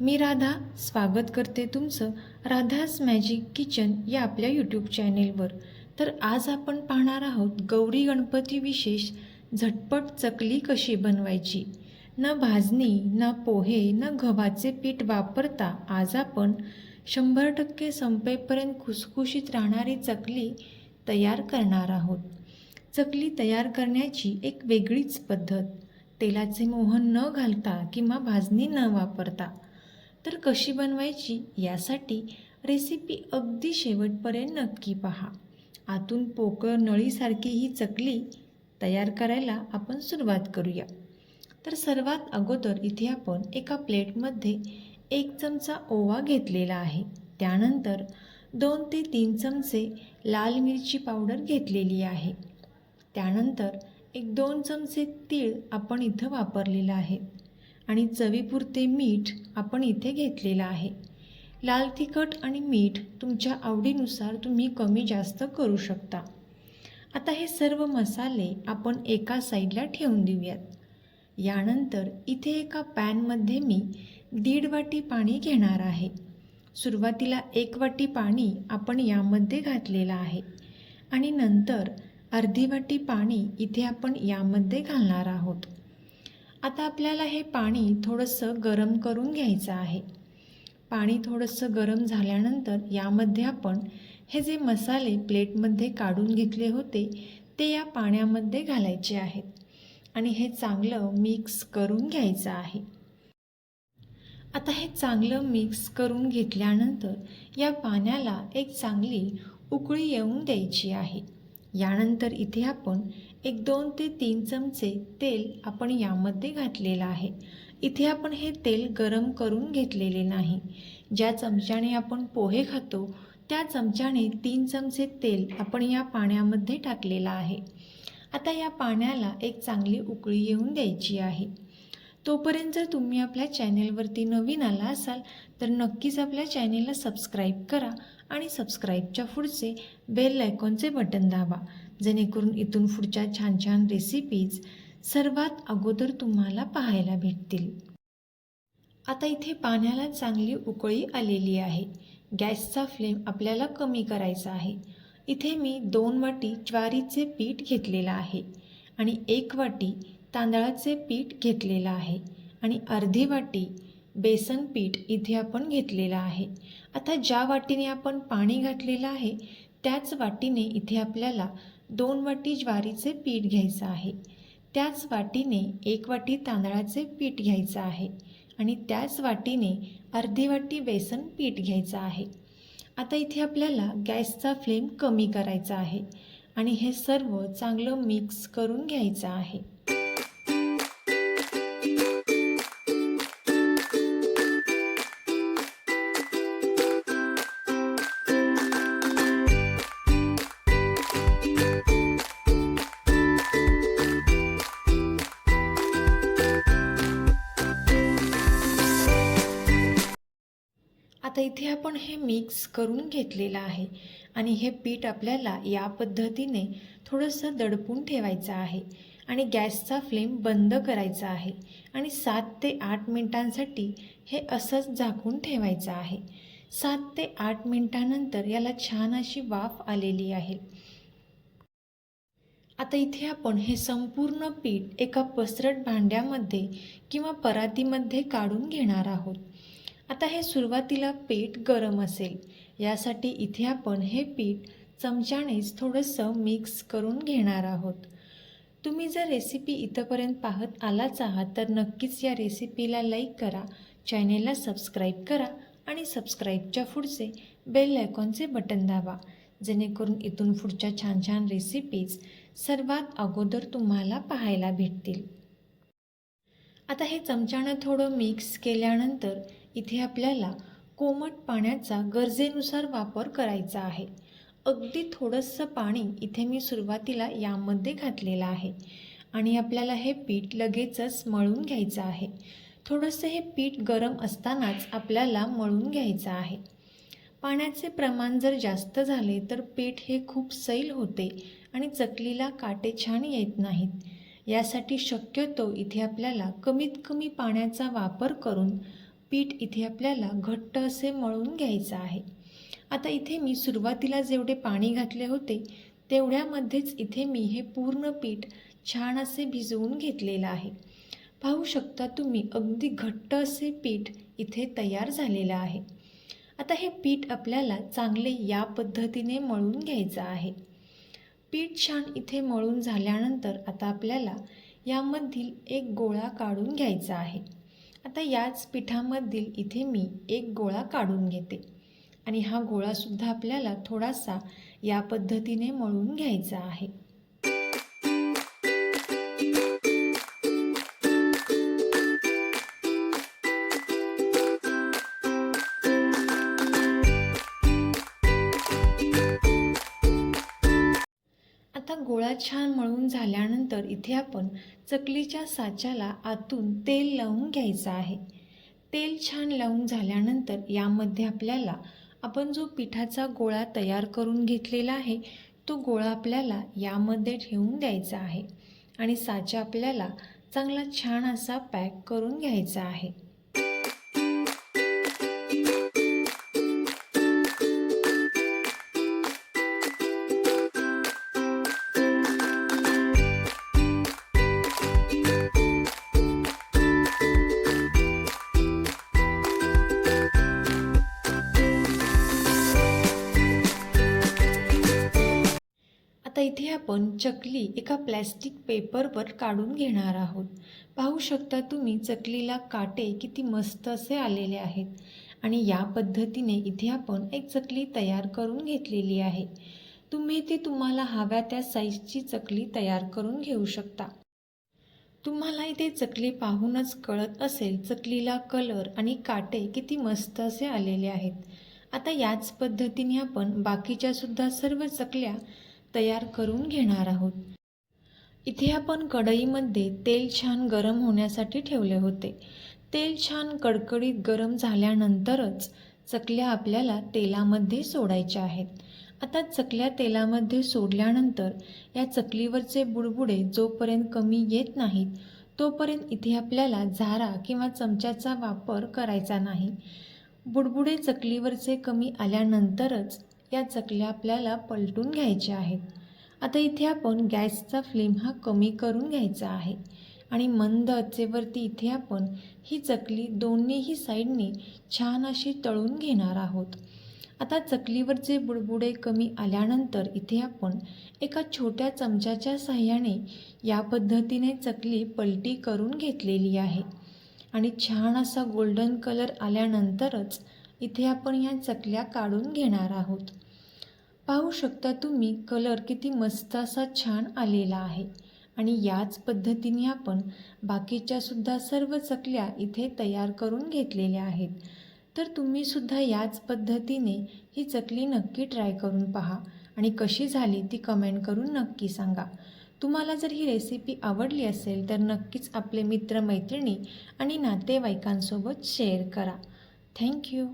मी राधा. स्वागत करते तुमचं राधाज मॅजिक किचन या आपल्या यूट्यूब चॅनेलवर तर आज आपण पाहणार आहोत गौरी गणपती विशेष झटपट चकली कशी बनवायची? न भाजणी न पोहे न गव्हाचे पीठ वापरता आज आपण शंभर टक्के संपेपर्यंत खुसखुशीत राहणारी चकली तयार करणार आहोत. चकली तयार करण्याची एक वेगळीच पद्धत. तेलाचे मोहन न घालता किंवा भाजणी न वापरता तर कशी बनवायची यासाठी रेसिपी अगदी शेवटपर्यंत नक्की पहा. आतून पोकळ नळीसारखी ही चकली तयार करायला आपण सुरुवात करूया. तर सर्वात अगोदर इथे आपण एका प्लेटमध्ये एक चमचा ओवा घेतलेला आहे. त्यानंतर दोन ते तीन चमचे लाल मिरची पावडर घेतलेली आहे. त्यानंतर एक दोन चमचे तीळ आपण इथं वापरलेलं आहे आणि चवीपुरते मीठ आपण इथे घेतलेलं आहे. लाल तिखट आणि मीठ तुमच्या आवडीनुसार तुम्ही कमी जास्त करू शकता. आता हे सर्व मसाले आपण एका साईडला ठेवून देऊयात. यानंतर इथे एका पॅनमध्ये मी दीड वाटी पाणी घेणार आहे. सुरुवातीला एक वाटी पाणी आपण यामध्ये घातलेलं आहे आणि नंतर अर्धी वाटी पाणी इथे आपण यामध्ये घालणार आहोत. आता आपल्याला हे पाणी थोडंसं गरम करून घ्यायचं आहे. पाणी थोडंसं गरम झाल्यानंतर यामध्ये आपण हे जे मसाले प्लेटमध्ये काढून घेतले होते ते या पाण्यामध्ये घालायचे आहेत आणि हे चांगलं मिक्स करून घ्यायचं आहे. आता हे चांगलं मिक्स करून घेतल्यानंतर या पाण्याला एक चांगली उकळी येऊन द्यायची आहे. यानंतर इथे आपण एक दोन ते तीन चमचे तेल आपण यामध्ये घातलेलं आहे. इथे आपण हे तेल गरम करून घेतलेले नाही. ज्या चमच्याने आपण पोहे खातो त्या चमच्याने तीन चमचे तेल आपण या पाण्यामध्ये टाकलेलं आहे. आता या पाण्याला एक चांगली उकळी येऊन द्यायची आहे. तोपर्यंत जर तुम्ही आपल्या चॅनेलवरती नवीन आला असाल तर नक्कीच आपल्या चॅनेलला सबस्क्राईब करा आणि सबस्क्राईबच्या पुढचे बेल आयकॉनचे बटन दाबा जेणेकरून इथून पुढच्या छान छान रेसिपीज सर्वात अगोदर तुम्हाला पाहायला भेटतील. आता इथे पाण्याला चांगली उकळी आलेली आहे. गॅसचा फ्लेम आपल्याला कमी करायचा आहे. इथे मी दोन वाटी ज्वारीचे पीठ घेतलेलं आहे आणि एक वाटी तांदळाचे पीठ घेतलेलं आहे आणि अर्धी वाटी बेसन पीठ इथे आपण घेतलेलं आहे. आता ज्या वाटीने आपण पाणी घातलेलं आहे त्याच वाटीने इथे आपल्याला दोन वाटी ज्वारीचे पीठ घ्यायचं आहे. त्याच वाटीने एक वाटी तांदळाचे पीठ घ्यायचं आहे आणि त्याच वाटीने अर्धी वाटी बेसन पीठ घ्यायचं आहे. आता इथे आपल्याला गॅसचा फ्लेम कमी करायचा आहे आणि हे सर्व चांगलं मिक्स करून घ्यायचं आहे. आता इथे आपण हे मिक्स करून घेतलेलं आहे. आणि हे पीठ आपल्याला या पद्धतीने थोडंसं दडपून ठेवायचं आहे. आणि गॅसचा फ्लेम बंद करायचा आहे. आणि सात ते आठ मिनटांसाठी हे असंच झाकून ठेवायचं आहे. सात ते आठ मिनटानंतर याला छान अशी वाफ आलेली आहे. आता इथे आपण हे संपूर्ण पीठ एका पसरट भांड्यामध्ये किंवा परातीमध्ये काढून घेणार आहोत. आता हे सुरुवातीला पीठ गरम असेल. यासाठी इथे आपण हे पीठ चमच्यानेच थोडंसं मिक्स करून घेणार आहोत. तुम्ही जर रेसिपी इथंपर्यंत पाहत आलाच आहात तर नक्कीच या रेसिपीला लाईक करा चॅनेलला सबस्क्राईब करा आणि सबस्क्राईबच्या पुढचे बेल आयकॉनचे बटन दाबा. जेणेकरून इथून पुढच्या छान छान रेसिपीज सर्वात अगोदर तुम्हाला पाहायला भेटतील. आता हे चमच्यानं थोडं मिक्स केल्यानंतर इथे आपल्याला कोमट पाण्याचा गरजेनुसार वापर करायचा आहे. अगदी थोडंसं पाणी इथे मी सुरुवातीला यामध्ये घातलेलं आहे आणि आपल्याला हे पीठ लगेचच मळून घ्यायचं आहे. थोडंसं हे पीठ गरम असतानाच आपल्याला मळून घ्यायचं आहे. पाण्याचे प्रमाण जर जास्त झाले तर पीठ हे खूप सैल होते आणि चकलीला काटे छान येत नाहीत. यासाठी शक्यतो इथे आपल्याला कमीत कमी पाण्याचा वापर करून पीठ इथे आपल्याला घट्ट असे मळून घ्यायचं आहे. आता इथे मी सुरुवातीला जेवढे पाणी घातले होते तेवढ्यामध्येच इथे मी हे पूर्ण पीठ छान असे भिजवून घेतलेलं आहे. पाहू शकता तुम्ही अगदी घट्ट असे पीठ इथे तयार झालेलं आहे. आता हे पीठ आपल्याला चांगले या पद्धतीने मळून घ्यायचं आहे. पीठ छान इथे मळून झाल्यानंतर आता आपल्याला यामधील एक गोळा काढून घ्यायचा आहे. आता याच पिठामधील इथे मी एक गोळा काढून घेते. आणि हा गोळासुद्धा आपल्याला थोडासा या पद्धतीने मळून घ्यायचा आहे. आता गोळा छान मळून झाल्यानंतर इथे आपण चकलीच्या साच्याला आतून तेल लावून घ्यायचं आहे. तेल छान लावून झाल्यानंतर यामध्ये आपल्याला आपण जो पिठाचा गोळा तयार करून घेतलेला आहे तो गोळा आपल्याला यामध्ये ठेवून द्यायचा आहे आणि साचा आपल्याला चांगला छान असा पॅक करून घ्यायचा आहे. इथे आपण चकली एका प्लॅस्टिक पेपरवर काढून घेणार आहोत. पाहू शकता तुम्ही चकलीला काटे किती मस्त असे आलेले आहेत. आणि या पद्धतीने इथे आपण एक चकली तयार करून घेतलेली आहे. तुम्ही ते तुम्हाला हव्या त्या साईजची चकली तयार करून घेऊ शकता. तुम्हाला इथे चकली पाहूनच कळत असेल चकलीला कलर आणि काटे किती मस्त असे आलेले आहेत. आता याच पद्धतीने आपण बाकीच्या सुद्धा सर्व चकल्या तयार करून घेणार आहोत. इथे आपण कढईमध्ये तेल छान गरम होण्यासाठी ठेवले होते. तेल छान कडकडीत गरम झाल्यानंतरच चकल्या आपल्याला तेलामध्ये सोडायच्या आहेत. आता चकल्या तेलामध्ये सोडल्यानंतर या चकलीवरचे बुडबुडे जोपर्यंत कमी येत नाहीत तोपर्यंत इथे आपल्याला झारा किंवा चमच्याचा वापर करायचा नाही. बुडबुडे चकलीवरचे कमी आल्यानंतरच या चकल्या आपल्याला पलटून घ्यायच्या आहेत. आता इथे आपण गॅसचा फ्लेम हा कमी करून घ्यायचा आहे आणि मंद आचेवरती इथे आपण ही चकली दोन्हीही साईडने छान अशी तळून घेणार आहोत. आता चकलीवरचे बुडबुडे कमी आल्यानंतर इथे आपण एका छोट्या चमच्याच्या साह्याने या पद्धतीने चकली पलटी करून घेतलेली आहे. आणि छान असा गोल्डन कलर आल्यानंतरच इथे आपण या चकल्या काढून घेणार आहोत. पाहू शकता तुम्ही कलर किती मस्त असा छान आलेला आहे. आणि याच पद्धतीने आपण बाकीच्या सुद्धा सर्व चकल्या इथे तयार करून घेतलेल्या आहेत. तर तुम्हीसुद्धा याच पद्धतीने ही चकली नक्की ट्राय करून पहा. आणि कशी झाली ती कमेंट करून नक्की सांगा. तुम्हाला जर ही रेसिपी आवडली असेल तर नक्कीच आपले मित्रमैत्रिणी आणि नातेवाईकांसोबत शेअर करा. थँक्यू